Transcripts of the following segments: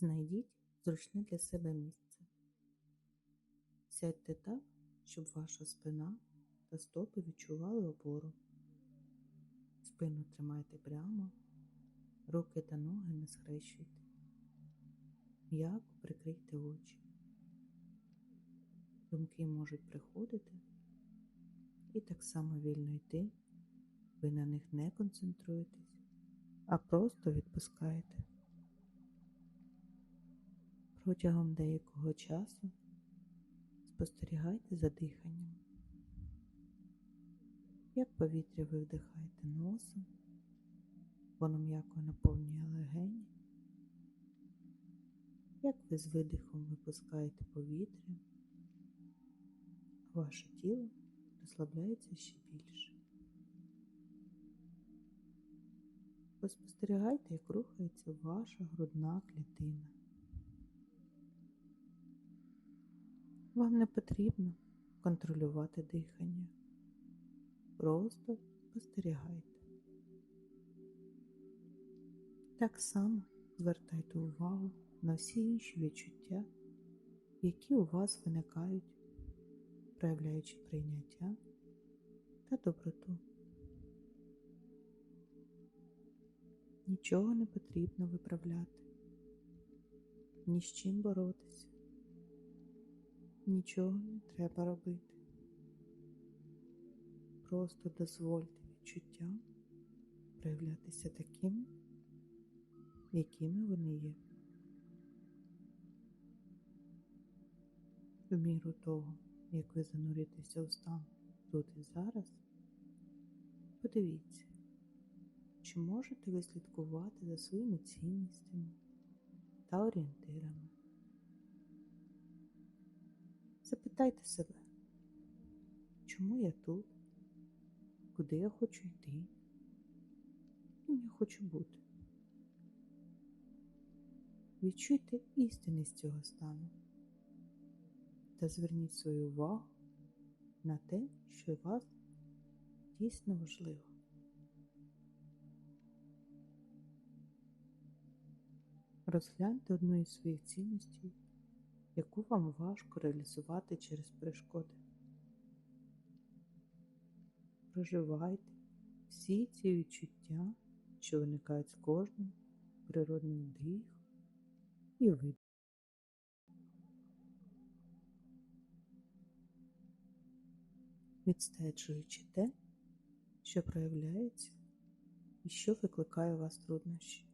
Знайдіть зручне для себе місце. Сядьте так, щоб ваша спина та стопи відчували опору. Спину тримайте прямо, руки та ноги не схрещуйте. М'яко прикрийте очі. Думки можуть приходити і так само вільно йти. Ви на них не концентруєтесь, а просто відпускаєте. Протягом деякого часу спостерігайте за диханням. Як повітря ви вдихаєте носом, воно м'яко наповнює легені, як ви з видихом випускаєте повітря, ваше тіло розслабляється ще більше. Поспостерігайте, як рухається ваша грудна клітина. Вам не потрібно контролювати дихання. Просто спостерігайте. Так само звертайте увагу на всі інші відчуття, які у вас виникають, проявляючи прийняття та доброту. Нічого не потрібно виправляти, ні з чим боротися. Нічого не треба робити. Просто дозвольте відчуттям проявлятися такими, якими вони є. В міру того, як ви зануритеся у стан тут і зараз, подивіться, чи можете ви слідкувати за своїми цінностями та орієнтирами. Запитайте себе, чому я тут, куди я хочу йти, ким я хочу бути. Відчуйте істинність цього стану та зверніть свою увагу на те, що вас дійсно важливо. Розгляньте одну із своїх цінностей яку вам важко реалізувати через перешкоди. Проживайте всі ці відчуття, що виникають з кожним природним дихом і видихом. Відстежуючи те, що проявляється і що викликає у вас труднощі.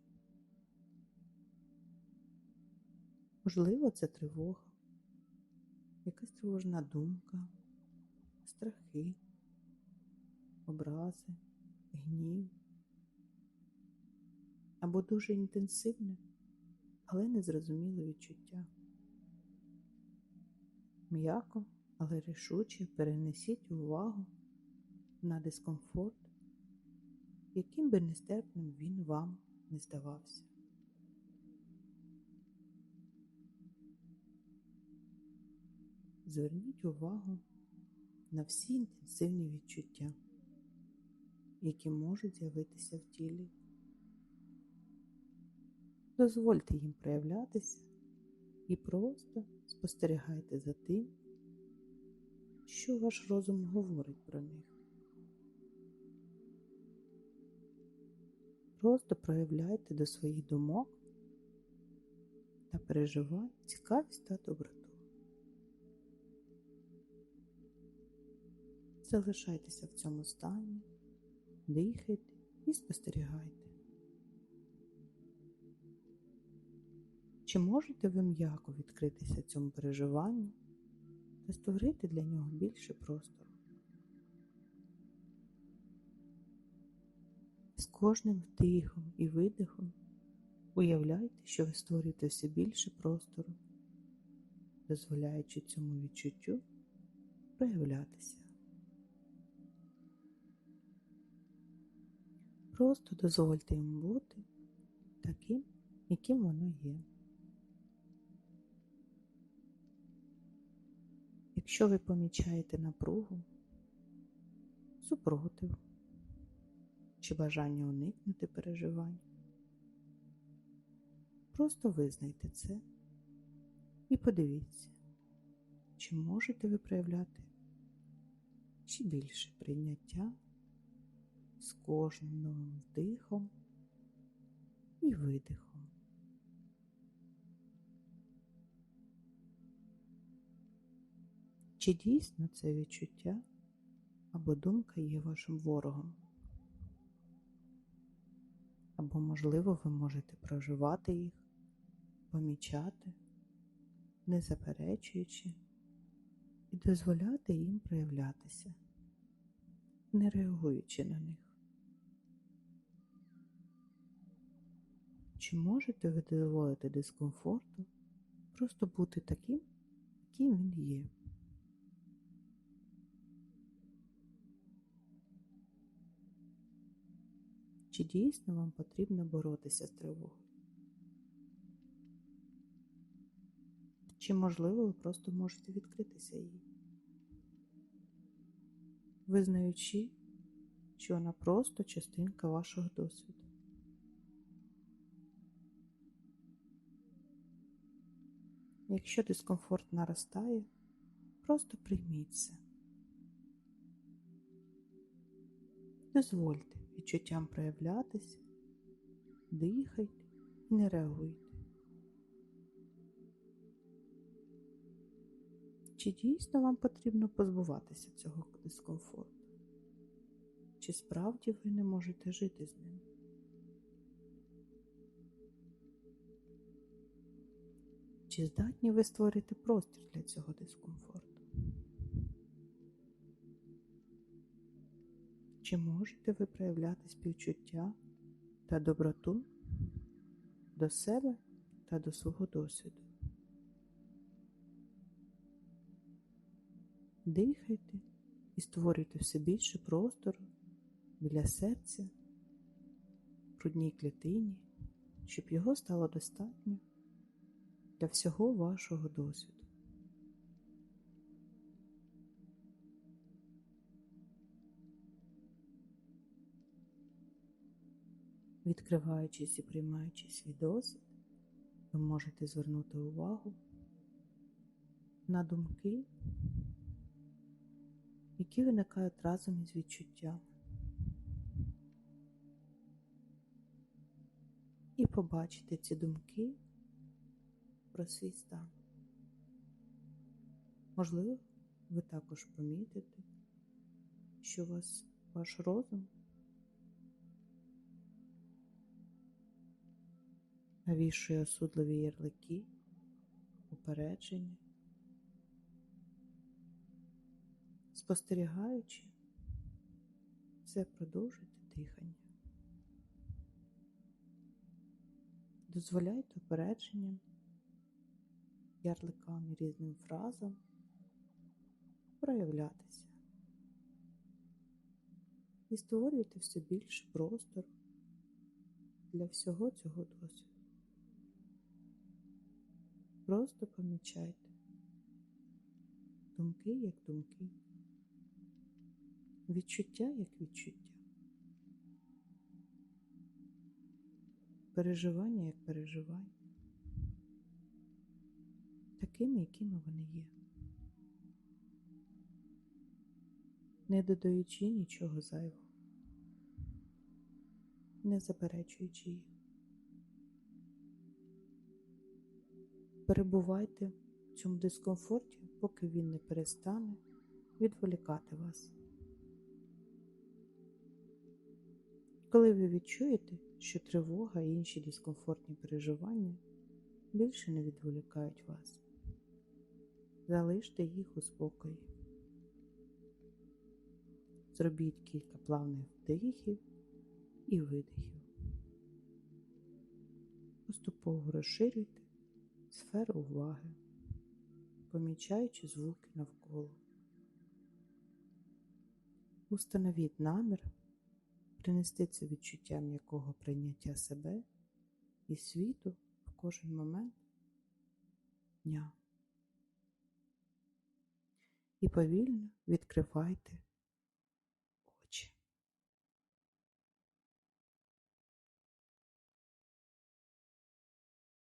Можливо, це тривога, якась тривожна думка, страхи, образи, гнів або дуже інтенсивне, але незрозуміле відчуття. М'яко, але рішуче перенесіть увагу на дискомфорт, яким би нестерпним він вам не здавався. Зверніть увагу на всі інтенсивні відчуття, які можуть з'явитися в тілі. Дозвольте їм проявлятися і просто спостерігайте за тим, що ваш розум говорить про них. Просто проявляйте до своїх думок та переживань цікавість та доброту. Залишайтеся в цьому стані, дихайте і спостерігайте. Чи можете ви м'яко відкритися цьому переживанню та створити для нього більше простору? З кожним вдихом і видихом уявляйте, що ви створюєте все більше простору, дозволяючи цьому відчуттю проявлятися. Просто дозвольте їм бути таким, яким воно є. Якщо ви помічаєте напругу, супротив чи бажання уникнути переживань, Просто визнайте це і подивіться, чи можете ви проявляти ще більше прийняття з кожним новим вдихом і видихом. Чи дійсно це відчуття або думка є вашим ворогом? Або, можливо, ви можете проживати їх, помічати, не заперечуючи і дозволяти їм проявлятися, не реагуючи на них. Чи можете ви дозволити дискомфорту просто бути таким, яким він є? Чи дійсно вам потрібно боротися з тривогою? Чи, можливо, ви просто можете відкритися їй, визнаючи, що вона просто частинка вашого досвіду? Якщо дискомфорт наростає, просто прийміть це. Дозвольте відчуттям проявлятися, дихайте і не реагуйте. Чи дійсно вам потрібно позбуватися цього дискомфорту? Чи справді ви не можете жити з ним? Чи здатні ви створити простір для цього дискомфорту? Чи можете ви проявляти співчуття та доброту до себе та до свого досвіду? Дихайте і створюйте все більше простору біля серця, в грудній клітині, щоб його стало достатньо для всього вашого досвіду. Відкриваючись і приймаючи свій досвід, ви можете звернути увагу на думки, які виникають разом із відчуттями. І побачити ці думки про свій стан. Можливо, ви також помітите, що вас ваш розум навішує осудливі ярлики, упередження, спостерігаючи, це продовжуйте дихання. Дозволяйте упередженням, ярликам і різним фразам проявлятися і створюйте все більше простору для всього цього досвіду. Просто помічайте думки як думки, відчуття як відчуття, переживання як переживання, такими, якими вони є, не додаючи нічого зайвого, не заперечуючи їх. Перебувайте в цьому дискомфорті, поки він не перестане відволікати вас. Коли ви відчуєте, що тривога і інші дискомфортні переживання більше не відволікають вас, залиште їх у спокої. Зробіть кілька плавних вдихів і видихів. Поступово розширюйте сферу уваги, помічаючи звуки навколо. Установіть намір принести це відчуття м'якого прийняття себе і світу в кожен момент дня. І повільно відкривайте